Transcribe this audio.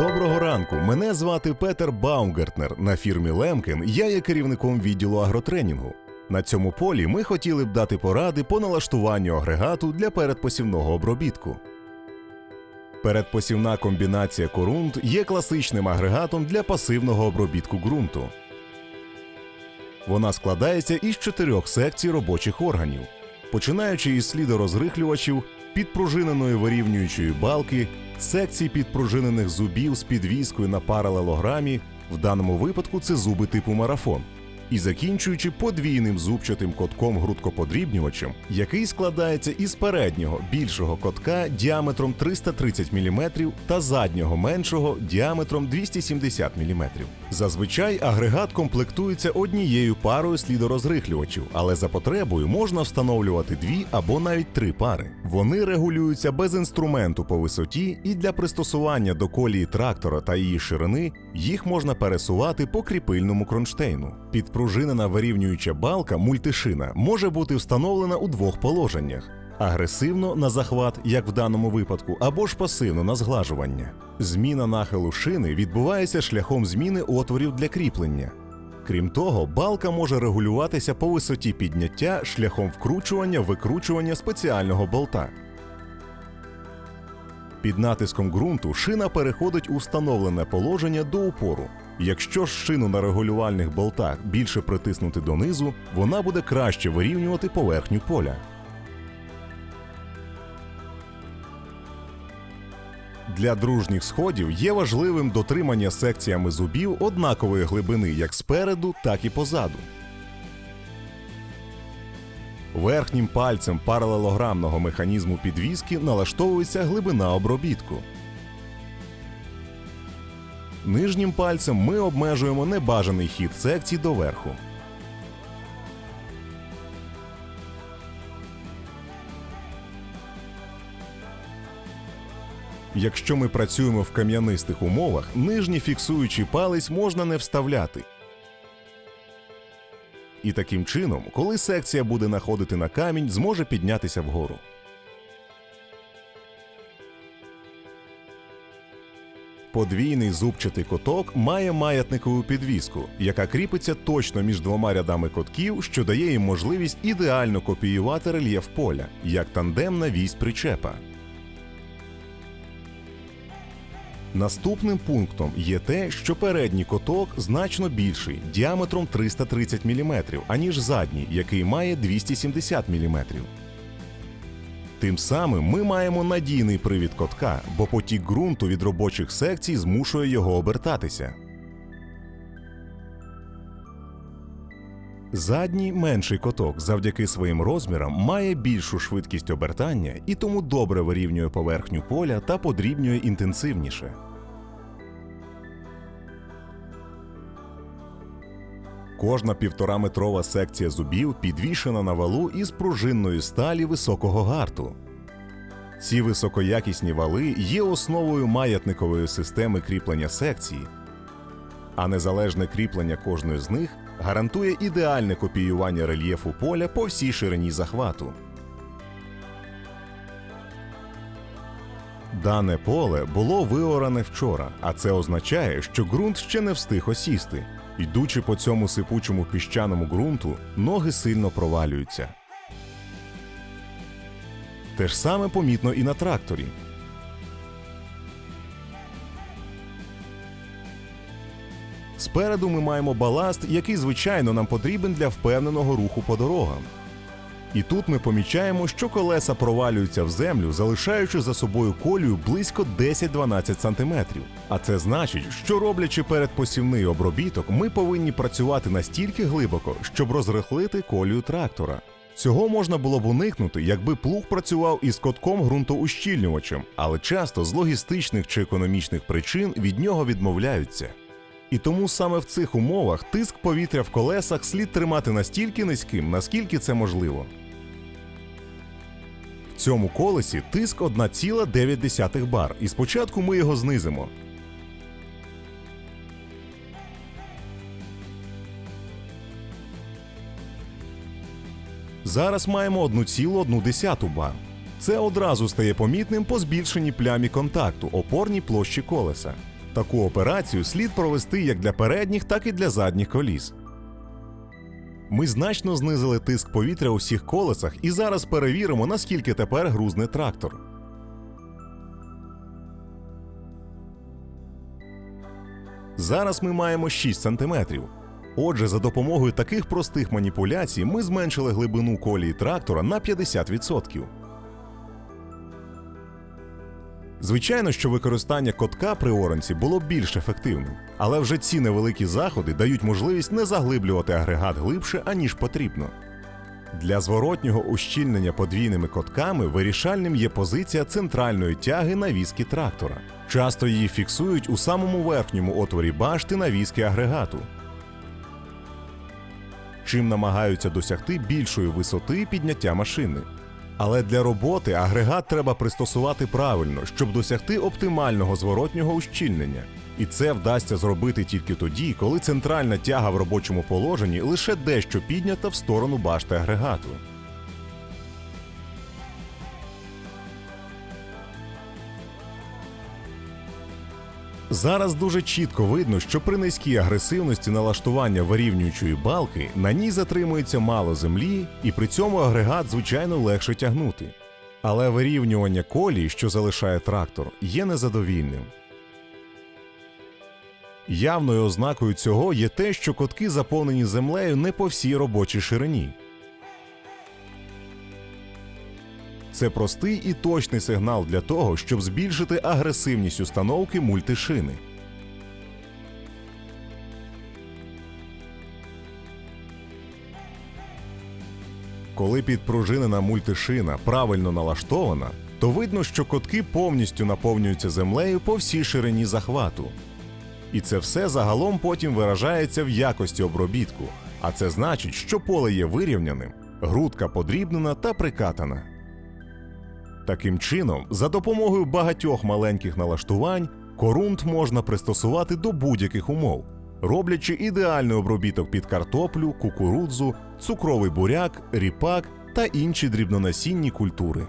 Доброго ранку. Мене звати Петер Баумгартнер. На фірмі Лемкен я є керівником відділу агротренінгу. На цьому полі ми хотіли б дати поради по налаштуванню агрегату для передпосівного обробітку. Передпосівна комбінація корунт є класичним агрегатом для пасивного обробітку ґрунту. Вона складається із чотирьох секцій робочих органів, починаючи із слідорозрихлювачів, підпружиненої вирівнюючої балки, секцій підпружинених зубів з підвіскою на паралелограмі, в даному випадку це зуби типу марафон, і закінчуючи подвійним зубчатим котком грудкоподрібнювачем, який складається із переднього більшого котка діаметром 330 мм та заднього меншого діаметром 270 мм. Зазвичай агрегат комплектується однією парою слідорозрихлювачів, але за потребою можна встановлювати дві або навіть три пари. Вони регулюються без інструменту по висоті, і для пристосування до колії трактора та її ширини їх можна пересувати по кріпильному кронштейну. Підпружинена вирівнююча балка мультишина може бути встановлена у двох положеннях. Агресивно на захват, як в даному випадку, або ж пасивно на зглажування. Зміна нахилу шини відбувається шляхом зміни отворів для кріплення. Крім того, балка може регулюватися по висоті підняття шляхом вкручування-викручування спеціального болта. Під натиском ґрунту шина переходить у встановлене положення до упору. Якщо ж шину на регулювальних болтах більше притиснути донизу, вона буде краще вирівнювати поверхню поля. Для дружніх сходів є важливим дотримання секціями зубів однакової глибини як спереду, так і позаду. Верхнім пальцем паралелограмного механізму підвіски налаштовується глибина обробітку. Нижнім пальцем ми обмежуємо небажаний хід секцій доверху. Якщо ми працюємо в кам'янистих умовах, нижній фіксуючий палець можна не вставляти. І таким чином, коли секція буде находити на камінь, зможе піднятися вгору. Подвійний зубчатий коток має маятникову підвіску, яка кріпиться точно між двома рядами котків, що дає їм можливість ідеально копіювати рельєф поля, як тандемна вісь причепа. Наступним пунктом є те, що передній коток значно більший, діаметром 330 мм, аніж задній, який має 270 мм. Тим самим ми маємо надійний привід котка, бо потік ґрунту від робочих секцій змушує його обертатися. Задній менший коток завдяки своїм розмірам має більшу швидкість обертання і тому добре вирівнює поверхню поля та подрібнює інтенсивніше. Кожна півтораметрова секція зубів підвішена на валу із пружинної сталі високого гарту. Ці високоякісні вали є основою маятникової системи кріплення секцій, а незалежне кріплення кожної з них гарантує ідеальне копіювання рельєфу поля по всій ширині захвату. Дане поле було виоране вчора, а це означає, що ґрунт ще не встиг осісти. Йдучи по цьому сипучому піщаному ґрунту, ноги сильно провалюються. Те ж саме помітно і на тракторі. Спереду ми маємо баласт, який звичайно нам потрібен для впевненого руху по дорогам. І тут ми помічаємо, що колеса провалюються в землю, залишаючи за собою колію близько 10-12 см. А це значить, що роблячи передпосівний обробіток, ми повинні працювати настільки глибоко, щоб розрихлити колію трактора. Цього можна було б уникнути, якби плуг працював із котком ґрунтоущільнювачем, але часто з логістичних чи економічних причин від нього відмовляються. І тому саме в цих умовах тиск повітря в колесах слід тримати настільки низьким, наскільки це можливо. В цьому колесі тиск 1,9 бар, і спочатку ми його знизимо. Зараз маємо 1,1 бар. Це одразу стає помітним по збільшенні плямі контакту опорній площі колеса. Таку операцію слід провести як для передніх, так і для задніх коліс. Ми значно знизили тиск повітря у всіх колесах і зараз перевіримо, наскільки тепер грузне трактор. Зараз ми маємо 6 см. Отже, за допомогою таких простих маніпуляцій ми зменшили глибину колії трактора на 50%. Звичайно, що використання котка при оранці було більш ефективним, але вже ці невеликі заходи дають можливість не заглиблювати агрегат глибше, аніж потрібно. Для зворотнього ущільнення подвійними котками вирішальним є позиція центральної тяги на віскі трактора. Часто її фіксують у самому верхньому отворі башти на віскі агрегату. Чим намагаються досягти більшої висоти підняття машини. Але для роботи агрегат треба пристосувати правильно, щоб досягти оптимального зворотнього ущільнення. І це вдасться зробити тільки тоді, коли центральна тяга в робочому положенні лише дещо піднята в сторону башти агрегату. Зараз дуже чітко видно, що при низькій агресивності налаштування вирівнюючої балки на ній затримується мало землі, і при цьому агрегат звичайно легше тягнути. Але вирівнювання колії, що залишає трактор, є незадовільним. Явною ознакою цього є те, що котки заповнені землею не по всій робочій ширині. Це простий і точний сигнал для того, щоб збільшити агресивність установки мультишини. Коли підпружинена мультишина правильно налаштована, то видно, що котки повністю наповнюються землею по всій ширині захвату. І це все загалом потім виражається в якості обробітку, а це значить, що поле є вирівняним, грудка подрібнена та прикатана. Таким чином, за допомогою багатьох маленьких налаштувань, корунт можна пристосувати до будь-яких умов, роблячи ідеальний обробіток під картоплю, кукурудзу, цукровий буряк, ріпак та інші дрібнонасінні культури.